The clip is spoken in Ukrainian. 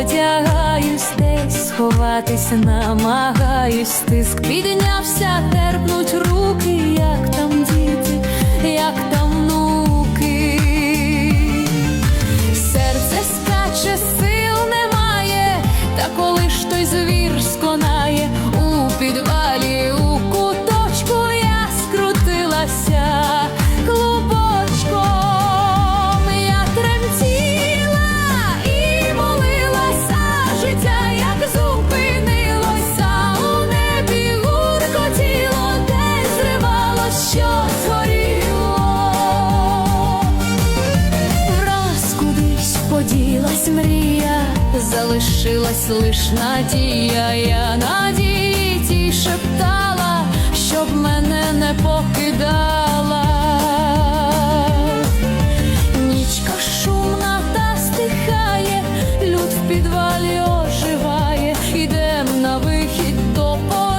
Одягаюсь, десь сховатись намагаюсь, тиск піднявся, терпнуть збулась мрія, залишилась лиш надія, я надії тій шептала, щоб мене не покидала. Нічка шумна та стихає, люд в підвалі оживає, ідем на вихід до пора.